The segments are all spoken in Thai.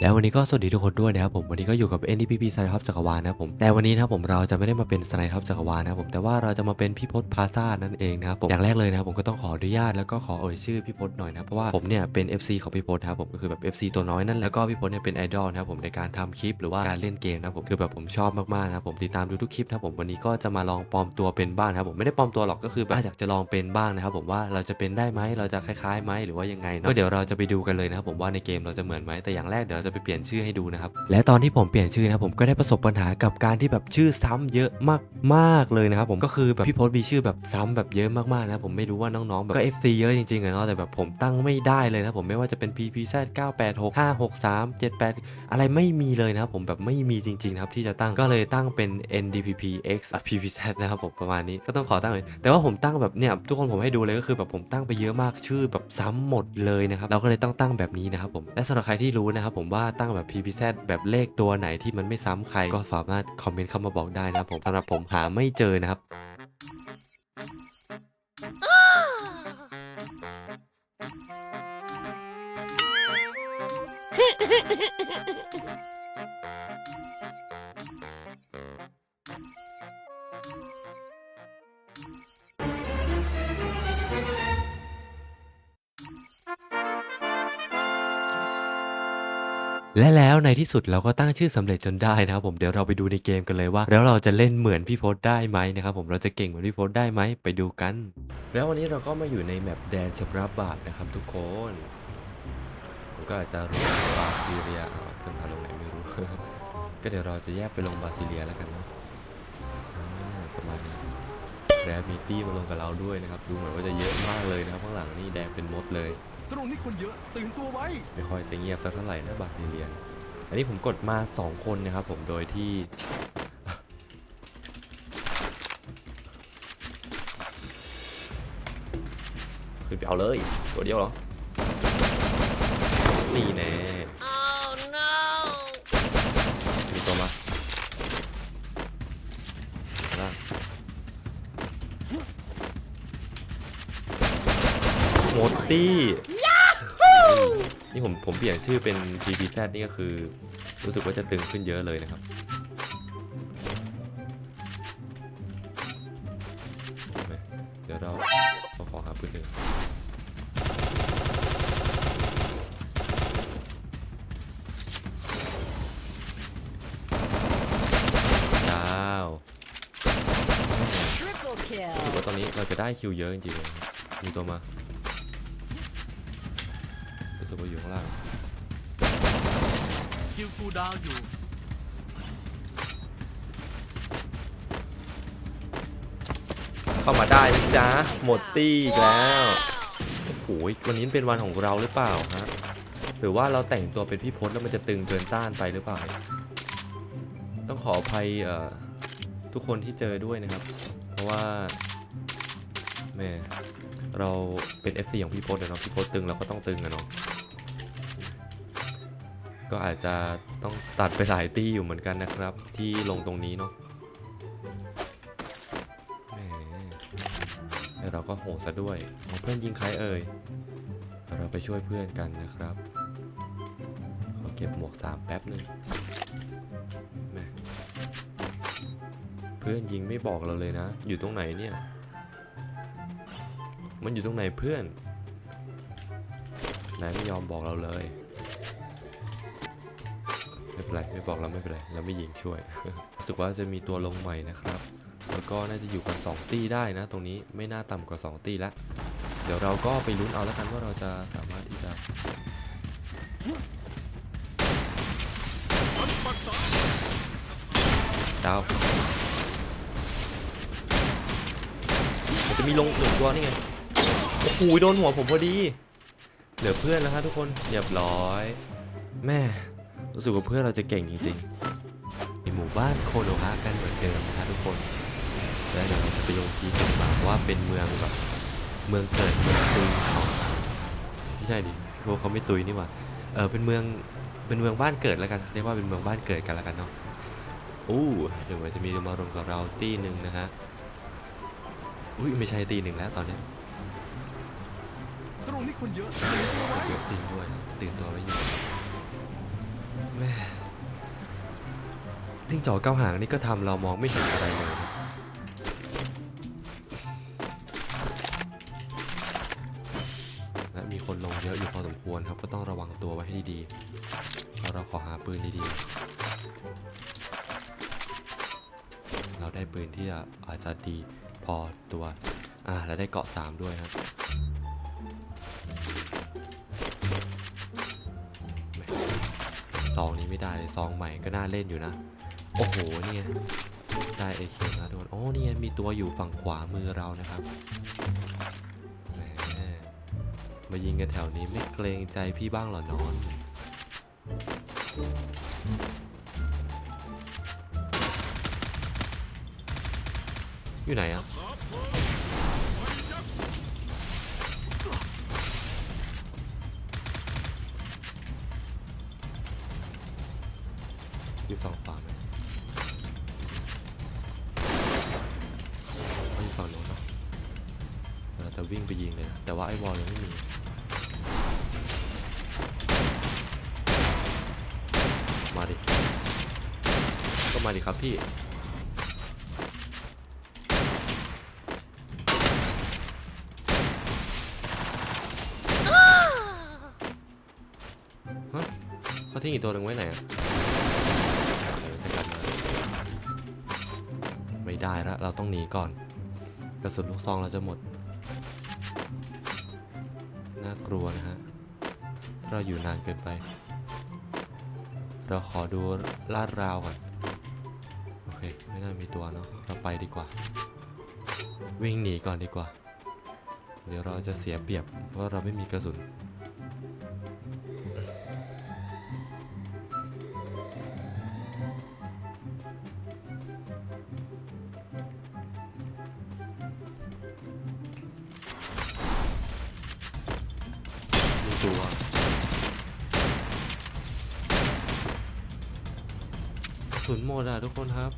แล้ววันนี้ก็สวัสดีทุกคนด้วยนะครับผมวันนี้ก็อยู่กับ NDPP สไนท็อปจักรวาลนะครับผมแต่วันนี้นะครับผมเราจะไม่ได้มาเป็นสไนท็อปจักรวาลนะครับผมแต่ว่าเราจะมาเป็นพี่พศพาซ่านั่นเองนะครับผมอย่างแรกเลยนะครับผมก็ต้องขออนุญาตแล้วก็ขอเอ่ยชื่อพี่พศหน่อยนะเพราะว่าผมเนี่ยเป็น FC ของพี่พศนะครับผมก็คือแบบ FC ตัวน้อยนั่นแล้วก็พี่พศเนี่ยเป็นไอดอลนะครับผมในการทำคลิปหรือว่าการเล่นเกมนะครับผมคือแบบผมชอบมากๆนะครับผมติดตามดูทุกคลิปนะครับผมวันนี้ก็จะมาลองปลอมตัวเป็นบ้างนะครับผมไม่ได้ปลอมตัวหรอกก็คือแบบอยากจะลองเป็นบ้างนะครับผมว่าเราจะเป็นได้ไหมเราจะคล้ายๆไหมหรือว่ายังไงเนาะเดี๋ยวเราจะไปดูกันเลยนะครับผมว่าในเกมเราจะเหมือนไหมแต่อย่างแรกเดี๋ยวจะไปเปลี่ยนชื่อให้ดูนะครับ และตอนที่ผมเปลี่ยนชื่อนะผมก็ได้ประสบปัญหากับการที่แบบชื่อซ้ำเยอะมากๆเลยนะครับผมก็คือแบบพี่โพสต์มีชื่อแบบซ้ำแบบเยอะมากๆนะผมไม่รู้ว่าน้องๆแบบก็ FC เยอะจริงๆอะเนาะแต่แบบผมตั้งไม่ได้เลยนะผมไม่ว่าจะเป็น PPZ 986 563 78 อะไรไม่มีเลยนะครับผมแบบไม่มีจริงๆนะครับที่จะตั้งก็เลยตั้งเป็น NDPP X PPZ นะครับผมประมาณนี้ก็ต้องขอตั้งเลยแต่ว่าผมตั้งแบบเนี่ยทุกคนผมให้ดูเลยก็คือแบบผมตั้งไปเยอะมากชื่อแบบซ้ำหมดเลยนะครับเราก็เลยต้องตั้งแบบนี้นะครับผมและสำหรับใครที่รู้นะครับผมว่าตั้งแบบ PPZ แบบเลขตัวไหนที่มันไม่ซ้ำใครก็สามารถคอมเมนต์เข้ามาบอกได้นะครับผมสำหรับผมหาไม่เจอนะครับ และแล้วในที่สุดเราก็ตั้งชื่อสำเร็จจนได้นะครับผมเดี๋ยวเราไปดูในเกมกันเลยว่า แล้วเราจะเล่นเหมือนพี่พศได้ไหมนะครับผมเราจะเก่งเหมือนพี่พศได้ไหมไปดูกัน แล้ววันนี้เราก็มาอยู่ในแมปแดนชำระบาปนะครับทุกคนผมก็อาจจะลงบาซิเลียเพื่อนพาลงไหนไม่รู้ ก็เดี๋ยวเราจะแยกไปลงบาซิเลียแล้วกันนะประมาณนี้แรดมีตี้มาลงกับเราด้วยนะครับ ดูเหมือนว่าจะเยอะมากเลยนะครับข้างหลังนี่แดงเป็นมดเลย ตรงนี้คนเยอะตื่นตัวไว้ ไม่ค่อยจะเงียบสักเท่าไหร่นะบาซิเลียน อันนี้ผมกดมา 2 คนนะครับผมโดยที่ ขึ้นไปเอาเลย ตัวเดียวเหรอ นี่แน่ Oh no! มีตัวมาล่างหมดตี้ นี่ผมผมเปลี่ยนชื่อเป็น GPZ นี่ก็คือ รู้สึกว่าจะตึงขึ้นเยอะเลยนะครับเห็นไหมเดี๋ยวเราเราขอหาปืนหนึ่งดาว Triple ถือ kill! ว่าตอนนี้เราจะได้คิวเยอะจริงๆเลยนะครับมีตัวมา รู้สึกว่าอยู่ข้างล่างคิวคูลดาวน์อยู่ เข้ามาได้นะจ๊ะหมดตี้อีกแล้วโอ้โหวันนี้เป็นวันของเราหรือเปล่าฮะหรือว่าเราแต่งตัวเป็นพี่พศแล้วมันจะตึงเกินต้านไปหรือเปล่า ต้องขออภัยเอ่อทุกคนที่เจอด้วยนะครับ เพราะว่าแหม่เราเป็น FC ของพี่พศอะเนาะพี่พศตึงเราก็ต้องตึงอะเนาะ ก็อาจจะต้องตัดไปหลายตี้อยู่เหมือนกันนะครับ ที่ลงตรงนี้เนาะแหมแล้วเราก็โหดซะด้วยเอาเพื่อนยิงใครเอ่ย เราไปช่วยเพื่อนกันนะครับขอเก็บหมวกสามแป๊บหนึ่งแหมเพื่อนยิงไม่บอกเราเลยนะ อยู่ตรงไหนเนี่ย มันอยู่ตรงไหนเพื่อนนายไม่ยอมบอกเราเลย ไม่เป็นไรไม่บอกเราไม่เป็นไรเราไม่ยิงช่วย รู้สึกว่าจะมีตัวลงใหม่นะครับ แล้วก็น่าจะอยู่กัน2ตี้ได้นะ ตรงนี้ไม่น่าต่ำกว่า 2 ตี้ละเดี๋ยวเราก็ไปลุ้นเอาแล้วกันว่าเราจะสามารถที่จะดาวจะมีลงหนึ่งตัวนี่ไงโอ้โหโดนหัวผมพอดี เหลือเพื่อนแล้วฮะทุกคนเรียบร้อย แม่ รู้สึกว่าเพื่อนเราจะเก่งจริงๆในหมู่บ้านโคโนฮะกันเหมือนเดิมนะฮะทุกคนแล้วเดี๋ยวเราจะไปลงทีกันดีกว่าเพราะว่าเป็นเมืองแบบเมืองเกิดเมืองตุยของไม่ใช่ดิพวกเขาไม่ตุยนี่หว่าเออเป็นเมืองเป็นเมืองบ้านเกิดแล้วกันเรียกว่าเป็นเมืองบ้านเกิดกันแล้วกันเนาะอู้เดี๋ยวมันจะมีมารวมกับเราตีหนึ่งนะฮะอุ้ยไม่ใช่ตีหนึ่งแล้วตอนเนี้ยตรงนี้คนเยอะตื่นตัวไว้เยอะจริงด้วยตื่นตัวไว้อยู่ จิ้งจอกเก้าหางนี่ก็ทำเรามองไม่เห็นอะไรเลยและมีคนลงเยอะอยู่พอสมควรครับ ก็ต้องระวังตัวไว้ให้ดีๆแล้วเราขอหาปืนดีๆ เราได้ปืนที่อาจจะดีพอตัว อ่าแล้วได้เกาะ 3 ด้วยครับ ซองนี้ไม่ได้เลยซองใหม่ก็น่าเล่นอยู่นะ โอ้โหเนี่ยได้เอเคนะทุกคนโอ้เนี่ไงมีตัวอยู่ฝั่งขวามือเรานะครับแหมมายิงกันแถวนี้ไม่เกรงใจพี่บ้างหรอนอนอยู่ไหนอะ อยู่ฝั่งขวาไหมไม่อยู่ฝั่งโน้นเนอะเราจะวิ่งไปยิงเลยนะ แต่ว่าไอ้วอลยังไม่มีมาดิ ก็มาดิครับพี่ฮะเขาทิ้งอีกตัวหนึ่งไว้ไหนอะ ไม่ได้แล้วเราต้องหนีก่อน กระสุนลูกซองเราจะหมด น่ากลัวนะฮะ เราอยู่นานเกินไป เราขอดูลาดราวก่อน โอเค ไม่น่ามีตัวเนาะ เราไปดีกว่า วิ่งหนีก่อนดีกว่า เดี๋ยวเราจะเสียเปรียบเพราะเราไม่มีกระสุน ตัวกระสุนหมดอะทุกคนครับ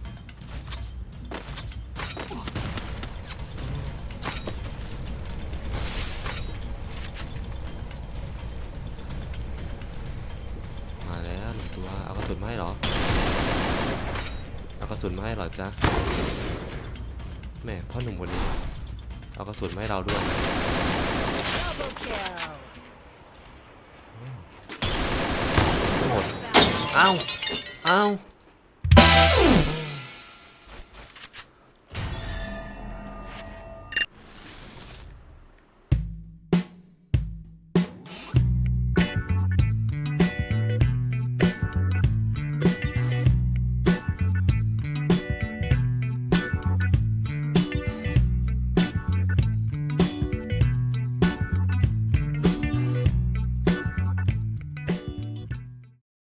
มาแล้วหนึ่งตัว เอากระสุนมาให้เหรอ เอากระสุนมาให้เหรอจ๊ะแหม่พ่อหนุ่มคนนี้ เอากระสุนมาให้เราด้วย Double kill. หมด เอ้า เอ้า